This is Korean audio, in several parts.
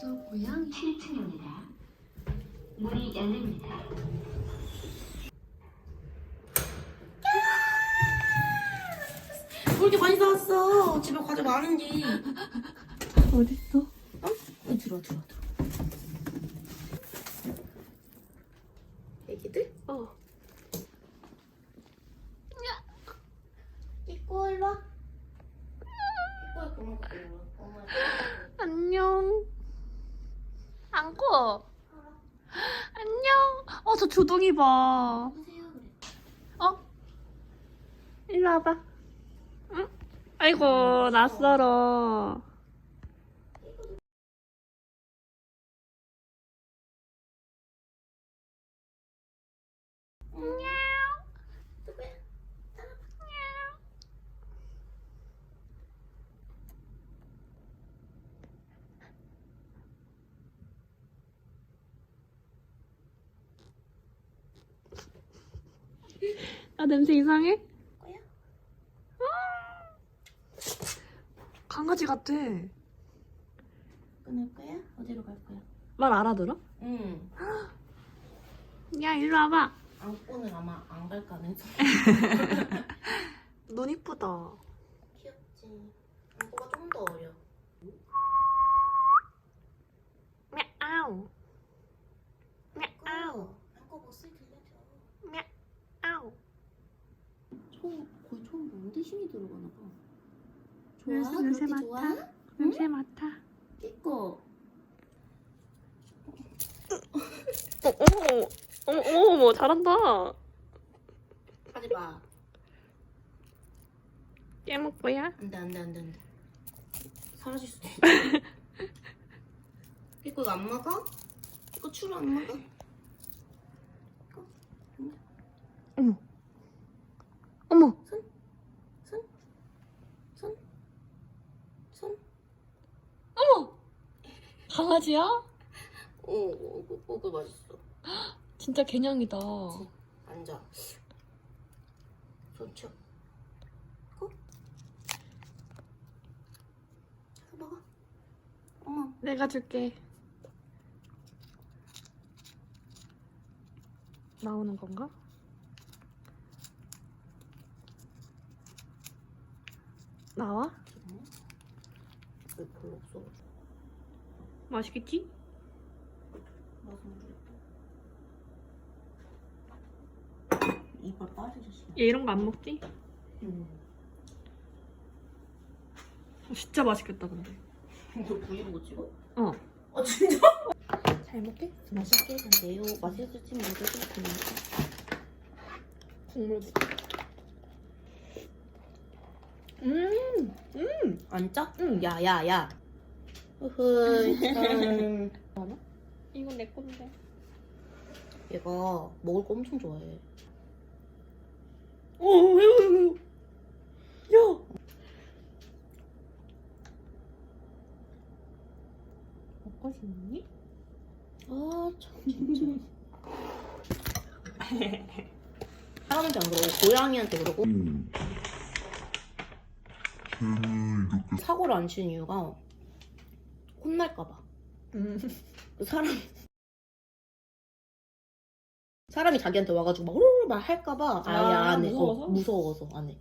숙소 고양이 7층입니다. 문이 열립니다. 왜 이렇게 많이 사왔어? 집에 과자 많은데. 어딨어? 어? 여기 들어와, 들어와, 들어와. 애기들? 어 이꼬 일로 와. 이꼬야 그만 갖고 일로 와. 엄마. 안녕 안고 주둥이 봐. 어? 일로 와봐 응? 아이고 낯설어 누구야? 아 냄새 이상해? 뭐야? 강아지 같아 끊을 거야? 어디로 갈 거야? 말 알아들어? 응. 야 일로 와봐 안고는 아마 안 갈 가능성. 눈 이쁘다 귀엽지. 안고가 좀 더 어려. мя우 처음 거의 처음 보는데 힘이 들어가나 봐. 냄새, 좋아? 냄새 그렇게 맡아. 좋아? 냄새 맡아 이거. 어머 어머 어머 어머 잘한다 하지 마. 깨먹고야 안돼 안돼 안돼 안돼. 사라질 수도 있어. 이거 안 먹어? 이거 추루 안 먹어? 어머 어머 손? 손? 손? 어머 강아지야? 오, 오, 오, 오, 그 맛있어. 진짜 개냥이다 앉아. 손 쳐. 고. 잘 먹어. 어머. 내가 줄게 나오는 건가? 나와? 왜 별로 없어? 맛있겠지? 이빨 빠지셨어. 얘 이런 거 안 먹지? 응. 어, 진짜 맛있겠다 근데 너 브이로그 찍어? 어아 진짜? 잘 먹게? 맛있게 근데요. 맛있을지 모르겠지만. 국물 음, 음, 안 짜? 응. 야, 야, 야. 으흐, 참. 이건 내 건데. 얘가 먹을 거 엄청 좋아해. 어, 왜요, 왜요, 왜요? 야, 먹고 싶니? 아, 참, 진짜. 사람한테 안 그러고, 고양이한테 그러고. 음. 이렇게 사고를 안 치는 이유가 혼날까봐. 음. 사람 사람이 자기한테 와가지고 막 후루루 막 할까봐 아예 아, 안 해. 무서워서? 어, 무서워서 안 해.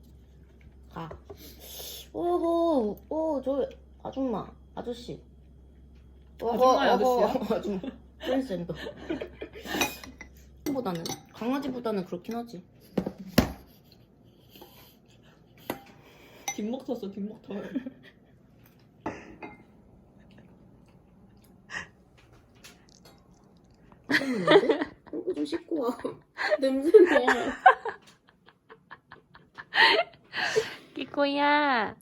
가. 오호, 오저 아줌마, 아저씨. 아줌마야, 어허, 아줌마. 트랜스젠더. 보다는 강아지보다는 그렇긴 하지. 뒷목 텄어, 뒷목 터. 냄새? 똥꼬 좀 씻고 와. 냄새나. 끼꼬야.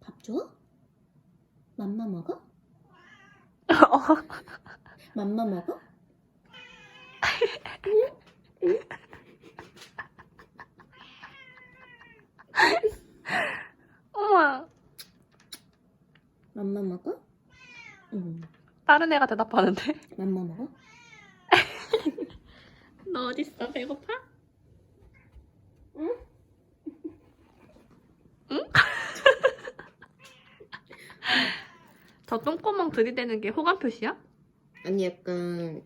밥 줘? 맘마 먹어? 맘마 먹어? 어머, 맘마 먹어? 응. 다른 애가 대답하는데? 맘마 먹어? 너 어딨어? 배고파? 응? 응? 저 똥구멍 들이대는 게 호감 표시야? 아니 약간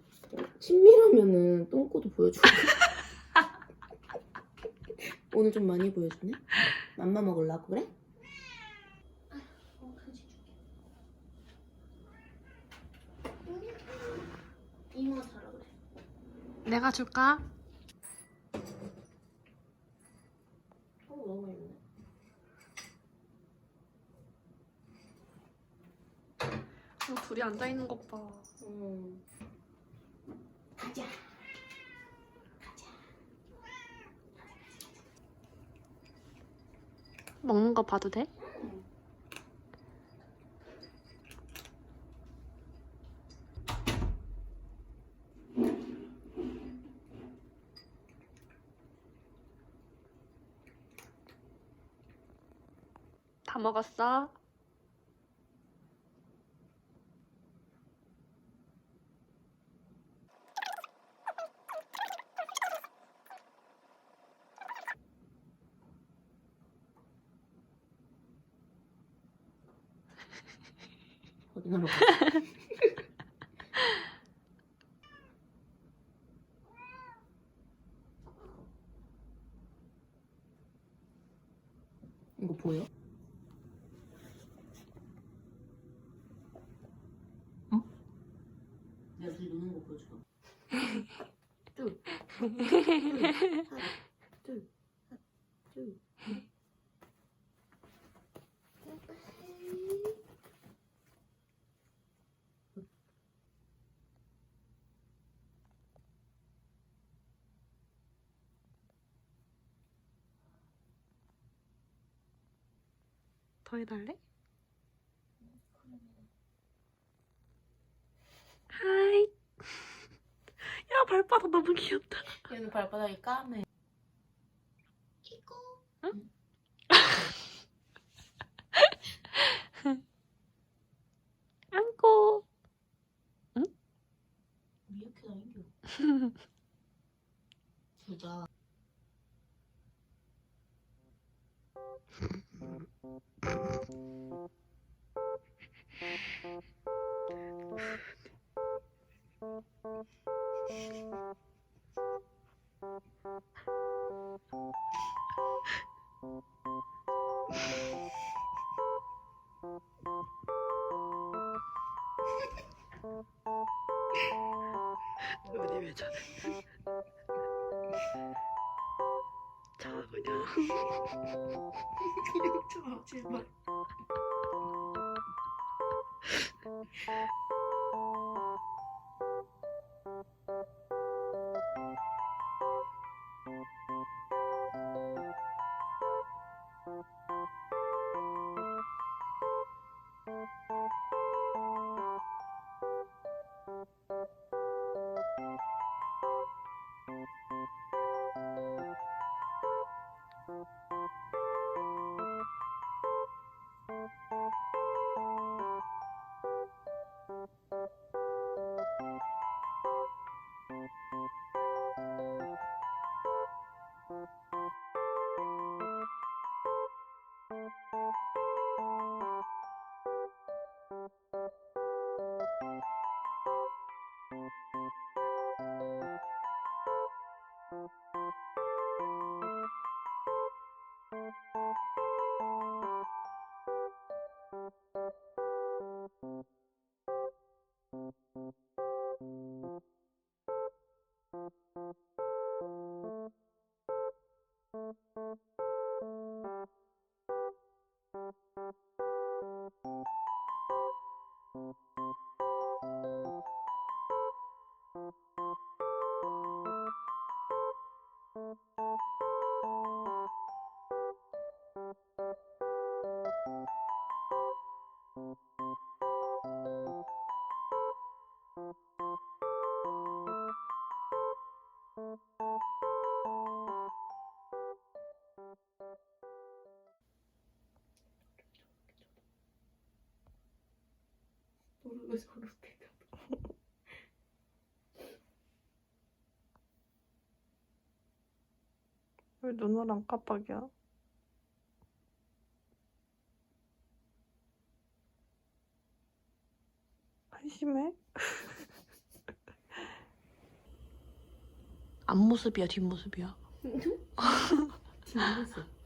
친밀하면은 똥꼬도 보여주고 오늘 좀 많이 보여주네? 맘마 먹으려고 그래? 어, 간식 줄게 이모가 자라 그래 내가 줄까? 어 너무 어, 둘이 앉아 있는 것 봐. 음. 가자 먹는 거 봐도 돼? 다 먹었어? 어디가로 가 이거 보여? 어? 둘 노는 거 보여줄까? 둘, 둘, 하나, 둘, 하나, 둘. 더 해달래? 하이. 야, 발바닥 너무 귀엽다. 얘는 발바닥이 까매. 이거. 안 왜 저래? 자, 그냥. 그냥 쳐, 제발. 모르고 서로 대답. 왜 눈을 깜빡이야? 한심해. 앞모습이야, 뒷모습이야. 뒷모습.